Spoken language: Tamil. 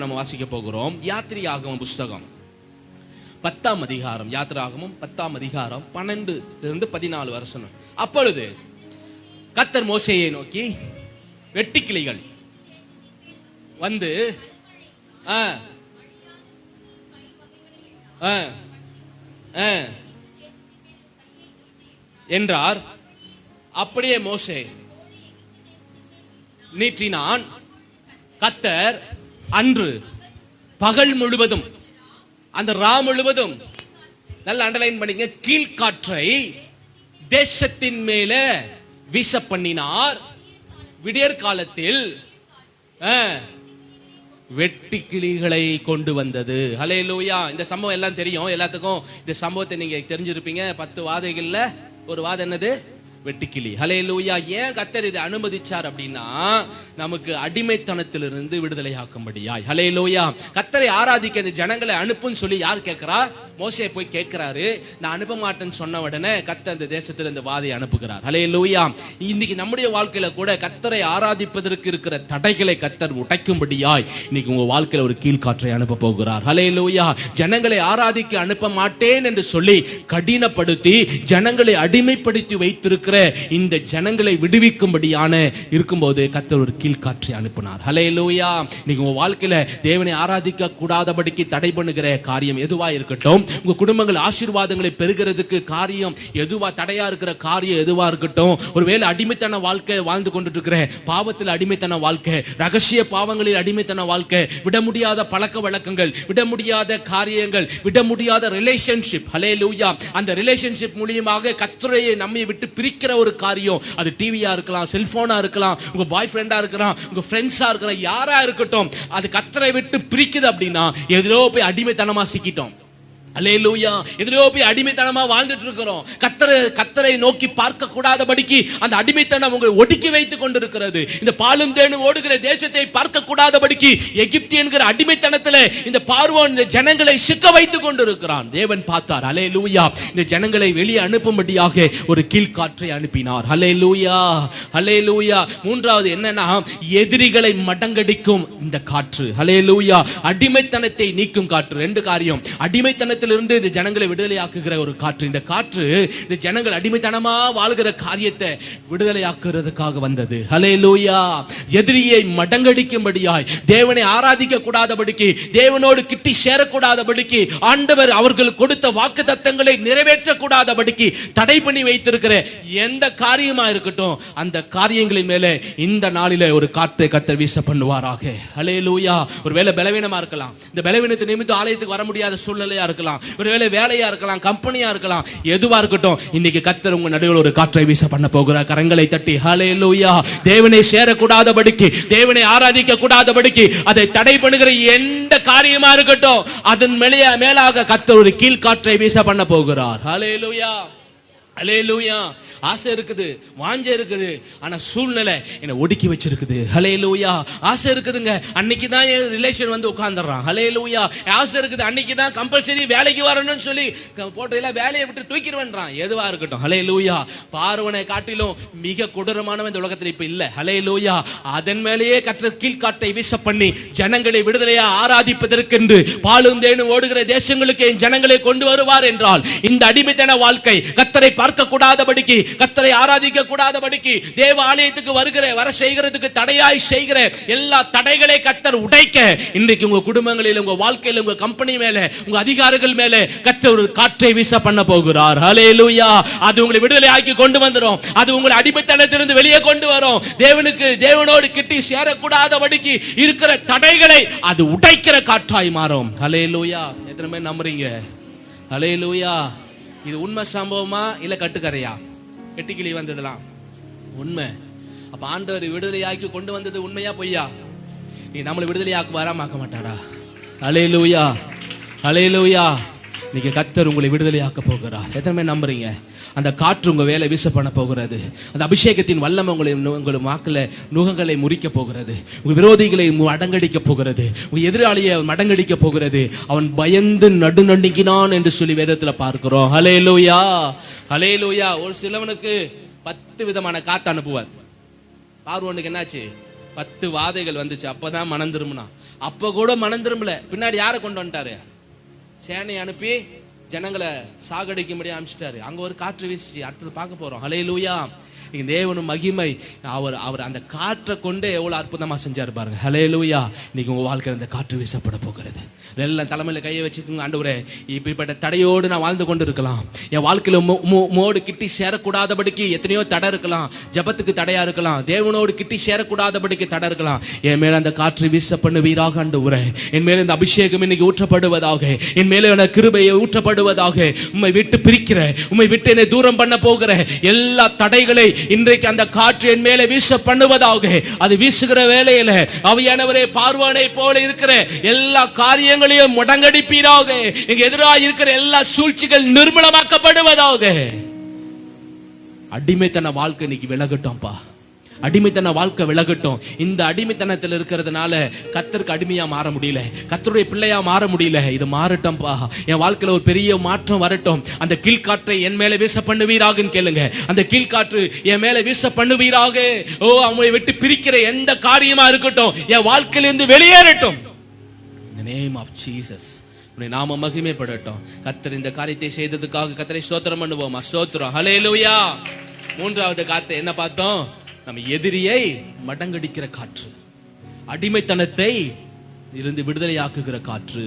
நம்ம வாசிக்க போகிறோம். யாத்திரியாகமம் புஸ்தகம். பத்தாம் அதிகாரம் யாத்திராகமும் பத்தாம் அதிகாரம் பன்னெண்டு இருந்து பதினாலு வருஷம் அப்பொழுது கத்தர் மோசையை நோக்கி வெட்டிக்கிளிகள் வந்து என்றார். அப்படியே மோசே நீற்றினான் கத்தர் அன்று பகல் முழுவதும் அந்த ரா முழுவதும் நல்ல அண்டர்லைன் பண்ணிங்க. கீழ்காற்றை தேசத்தின் மேல வீச பண்ணினார் விடியற் காலத்தில் வெட்டி கிளிகளை கொண்டு வந்தது. ஹலே லூயா இந்த சம்பவம் எல்லாம் தெரியும். எல்லாத்துக்கும் இந்த சம்பவத்தை நீங்க தெரிஞ்சிருப்பீங்க. பத்து வாதைகள்ல ஒரு வாதம் என்னது? வெட்டுக்கிளி. ஹலே லூயா ஏன் கத்தர் இதை அனுமதிச்சார் அப்படின்னா நமக்கு அடிமைத்தனத்திலிருந்து விடுதலை ஆக்கும்படியாய் ஹலே லூயா கத்தரை ஆராதிக்க இந்த ஜனங்களை அனுப்புன்னு சொல்லி யார் கேட்கிறா? மோசையை போய் கேட்கிறாரு. நான் அனுப்ப மாட்டேன்னு சொன்ன உடனே கத்தர் அந்த தேசத்துல இந்த வாதை அனுப்புகிறார். ஹலே லூயா இன்னைக்கு நம்முடைய வாழ்க்கையில கூட கத்தரை ஆராதிப்பதற்கு இருக்கிற தடைகளை கத்தர் உடைக்கும்படியாய் இன்னைக்கு உங்க வாழ்க்கையில ஒரு கீழ்காற்றை அனுப்ப போகிறார். ஹலே லூயா ஜனங்களை ஆராதிக்க அனுப்ப மாட்டேன் என்று சொல்லி கடினப்படுத்தி ஜனங்களை அடிமைப்படுத்தி வைத்திருக்கிற இந்த ஜனங்களை விடுவிக்கும்படியான இருக்கும்போது கத்தர் ஒரு கீழ்காற்றை அனுப்பினார். ஹலே லூயா நீங்க உங்க வாழ்க்கையில தேவனை ஆராதிக்க கூடாதபடிக்கு தடை பண்ணுகிற காரியம் எதுவா இருக்கட்டும் உங்க குடும்பங்கள் ஆசீர்வாதங்களை பெறுகிறதுக்கு காரியம் எதுவா தடையா இருக்கிற காரியம் எதுவா இருக்கட்டும் ஒருவேளை அடிமைத்தன வாழ்க்கை வாழ்ந்து கொண்டு இருக்கிற பாவத்தில் அடிமைத்தன வாழ்க்கை ரகசிய பாவங்களில் அடிமைத்தன வாழ்க்கை விட முடியாத பழக்க வழக்கங்கள் விட முடியாத காரியங்கள் விட முடியாத ரிலேஷன்ஷிப் ஹலே லூயா அந்த ரிலேஷன்ஷிப் மூலியமாக கத்துரையை நம்மை விட்டு பிரிக்க பிரிக்கிற ஒரு காரியம். அது டிவியா இருக்கலாம் செல்போனா இருக்கலாம் உங்க பாய் ஃப்ரெண்டா இருக்கலாம் உங்க ஃப்ரெண்ட்ஸா இருக்கலாம் யாரா இருக்கட்டும் அது கத்தரை விட்டு பிரிக்குது அப்படின்னா எதிரோ போய் அடிமைத்தனமா சிக்கிட்டோம். அலே லூயா எதிரோ போய் அடிமைத்தனமா வாழ்ந்துட்டு இருக்கிறோம் கத்தரை கத்தரை நோக்கி பார்க்க கூடாதபடிக்கு அந்த அடிமைத்தனம் உங்களை ஒடுக்கி வைத்துக் கொண்டிருக்கிறது. இந்த பாலும் தேனும் ஓடுகிற தேசத்தை பார்க்க கூடாதபடிக்கு எகிப்தி என்கிற அடிமைத்தனத்துல இந்த பார்வோன் இந்த ஜனங்களை சிக்க வைத்துக் கொண்டிருக்கிறான். தேவன் பார்த்தார் அலே லூயா இந்த ஜனங்களை வெளியே அனுப்பும்படியாக ஒரு கீழ்காற்றை அனுப்பினார். அலே லூயா அலே லூயா மூன்றாவது என்னன்னா எதிரிகளை மடங்கடிக்கும் இந்த காற்று. அலே லூயா அடிமைத்தனத்தை நீக்கும் காற்று. ரெண்டு காரியம் அடிமைத்தனத்தை அடிமைத்தனத்திலிருந்து இந்த ஜனங்களை விடுதலையாக்குகிற ஒரு காற்று. இந்த காற்று இந்த ஜனங்கள் அடிமைத்தனமா வாழ்கிற காரியத்தை விடுதலையாக்குறதுக்காக வந்தது. ஹலே லூயா எதிரியை மடங்கடிக்கும்படியாய் தேவனை ஆராதிக்க கூடாதபடிக்கு தேவனோடு கிட்டி சேரக்கூடாதபடிக்கு ஆண்டவர் அவர்கள் கொடுத்த வாக்கு தத்தங்களை நிறைவேற்றக்கூடாதபடிக்கு தடை பண்ணி வைத்திருக்கிற எந்த காரியமா இருக்கட்டும் அந்த காரியங்களின் மேல இந்த நாளில ஒரு காற்றை கத்தர் வீச பண்ணுவாராக ஹலே லூயா ஒருவேளை பலவீனமா இருக்கலாம். இந்த பலவீனத்தை நிமித்தம் ஆலயத்துக்கு வர முடியாத சூழ்நிலையா இருக்கலாம். ஒருவேளை வேலையா இருக்கலாம் கம்பெனியா இருக்கலாம் எதுவா இருக்கட்டும் இன்னைக்கு கத்தர் உங்க நடுவில் ஒரு காற்றை வீச பண்ண போகிறார். கரங்களை தட்டி ஹலே லூயா தேவனை சேரக்கூடாதபடிக்கு தேவனை ஆராதிக்க கூடாதபடிக்கு அதை தடை பண்ணுகிற எந்த காரியமா இருக்கட்டும் அதன் மேலே மேலாக கத்தர் ஒரு கீழ்காற்றை வீச பண்ண போகிறார். ஹலே லூயா ஹலே லூயா ஆசை இருக்குது வாஞ்சை இருக்குது ஆனா சூழ்நிலை என்னை ஒடுக்கி வச்சிருக்குது. ஹலே லூயா ஆசை இருக்குதுங்க. அன்னைக்கு தான் என் ரிலேஷன் வந்து உட்காந்துடுறான் ஹலே லூயா ஆசை இருக்குது அன்னைக்கு தான் கம்பல்சரி வேலைக்கு வரணும்னு சொல்லி க- வேலையை விட்டு தூக்கிடுவேன்றான். எதுவா இருக்கட்டும். ஹலே லூயா பார்வனை காட்டிலும் மிக கொடூரமானவன் இந்த உலகத்தில் இப்ப இல்ல. ஹலே லூயா அதன் மேலேயே கற்ற கீழ்காட்டை வீச பண்ணி ஜனங்களை விடுதலையா ஆராதிப்பதற்கென்று பாலும் தேனும் ஓடுகிற தேசங்களுக்கு என் ஜனங்களை கொண்டு வருவார் என்றால் இந்த அடிமைத்தன வாழ்க்கை கத்தரை பார்க்க கூடாதபடிக்கு கத்தரை ஆராதிக்க கூடாதபடிக்கு தேவ ஆலயத்துக்கு வருகிற வர செய்கிறதுக்கு தடையாய் செய்கிற எல்லா தடைகளை கத்தர் உடைக்க இன்றைக்கு உங்க குடும்பங்களில் உங்க வாழ்க்கையில உங்க கம்பெனி மேல உங்க அதிகாரிகள் மேல கத்தர் ஒரு காற்றை வீச பண்ண போகிறார். ஹalleluya அது உங்களை விடுதலை ஆக்கி கொண்டு வந்துரும். அது உங்களை அடிமைத்தனத்திலிருந்து வெளியே கொண்டு வரும். தேவனுக்கு தேவனோடு கிட்டி சேரக்கூடாதபடிக்கு இருக்கிற தடைகளை அது உடைக்கிற காற்றாய் மாறும். ஹalleluya எத்தனை பேர் நம்புறீங்க? ஹalleluya இது உண்மை சம்பவமா இல்ல கட்டுக்கதையா? கெட்டிக்கிளி வந்ததெல்லாம். உண்மை. அப்ப ஆண்டவர் விடுதலையாக்கி கொண்டு வந்தது உண்மையா பொய்யா? நீ நம்மளை விடுதலையாக்கு வராமாக்க மாட்டாரா? அலையிலூயா அலையிலூயா நீங்க கத்தர் உங்களை விடுதலையாக்க போகிறார். எத்தனை நம்புறீங்க? அந்த காற்று உங்க வேலை வீச பண்ண போகிறது. அந்த அபிஷேகத்தின் வல்லமை உங்களை உங்கள் வாக்கில் நுகங்களை முறிக்க போகிறது. உங்க விரோதிகளை அடங்கடிக்க போகிறது. உங்க எதிராளியை அடங்கடிக்க போகிறது. அவன் பயந்து நடுநடுங்கினான் என்று சொல்லி வேதத்துல பார்க்கிறோம். ஹலே லூயா ஹலே லூயா ஒரு சிலவனுக்கு பத்து விதமான காத்து அனுப்புவார். பார்வனுக்கு என்னாச்சு? பத்து வாதைகள் வந்துச்சு. அப்பதான் மனம் திரும்பினான். அப்ப கூட மனம் திரும்பல. பின்னாடி யாரை கொண்டு வந்துட்டாரு? சேனை அனுப்பி ஜனங்களை சாகடிக்கும்படி அனுப்பிச்சிட்டாரு அங்க ஒரு காற்று வீசிச்சு அடுத்தது பார்க்க போறோம். ஹலே லூயா இங்க தேவனும் மகிமை அவர் அவர் அந்த காற்றை கொண்டு எவ்வளோ அற்புதமாக செஞ்சார் பாருங்க. ஹலே லூயா இன்னைக்கு உங்கள் வாழ்க்கையில் அந்த காற்று வீசப்பட போகிறது. எல்லாம் தலைமையில் கையை வச்சுக்கோங்க ஆண்டவரே. இப்படிப்பட்ட தடையோடு நான் வாழ்ந்து கொண்டு இருக்கலாம் என் வாழ்க்கையில் மோ- மோ- மோடு கிட்டி சேரக்கூடாதபடிக்கு எத்தனையோ தடை இருக்கலாம். ஜபத்துக்கு தடையா இருக்கலாம். தேவனோடு கிட்டி சேரக்கூடாதபடிக்கு தடை இருக்கலாம். என் மேல அந்த காற்று வீச பண்ணுவீராக ஆண்டவரே. என் மேல இந்த அபிஷேகம் இன்னைக்கு ஊற்றப்படுவதாக. என் மேல என கிருபையை ஊற்றப்படுவதாக. உண்மை விட்டு பிரிக்கிற உண்மை விட்டு என்னை தூரம் பண்ண போகிற எல்லா தடைகளை இன்றைக்கு அந்த காற்று என் மேல வீச பண்ணுவதாக அது வீசுகிற வேலையில அவையானவரே பார்வானை போல இருக்கிற எல்லா காரியங்களையும் முடங்கடிப்பீராக. இங்க எதிராக இருக்கிற எல்லா சூழ்ச்சிகள் நிர்மூலமாக்கப்படுவதாக. அடிமைத்தன வாழ்க்கை இன்னைக்கு விலகட்டும்பா அடிமைத்தன வாழ்க்கை விலகட்டும். இந்த அடிமைத்தனத்தில் இருக்கிறதுனால கத்தருக்கு அடிமையா மாற முடியல. கத்தருடைய பிள்ளையா மாற முடியல. இது மாறட்டும்பா. என் வாழ்க்கையில ஒரு பெரிய மாற்றம் வரட்டும். அந்த கீழ்காற்றை என் மேல வீச பண்ணுவீராகன்னு கேளுங்க. அந்த கீழ்காற்று என் மேல வீச பண்ணுவீராக ஓ அவங்களை விட்டு பிரிக்கிற எந்த காரியமா இருக்கட்டும் என் வாழ்க்கையிலிருந்து வெளியேறட்டும். நேம் ஆஃப் ஜீசஸ் உன்னை நாம மகிமைப்படட்டும் கத்தர் இந்த காரியத்தை செய்ததுக்காக கத்தரை ஸ்தோத்திரம் பண்ணுவோமா? ஸ்தோத்திரம். லூயா மூன்றாவது காத்து என்ன பார்த்தோம்? நம்ம எதிரியை மடங்கடிக்கிற காற்று அடிமைத்தனத்தை இருந்து விடுதலையாக்குகிற காற்று.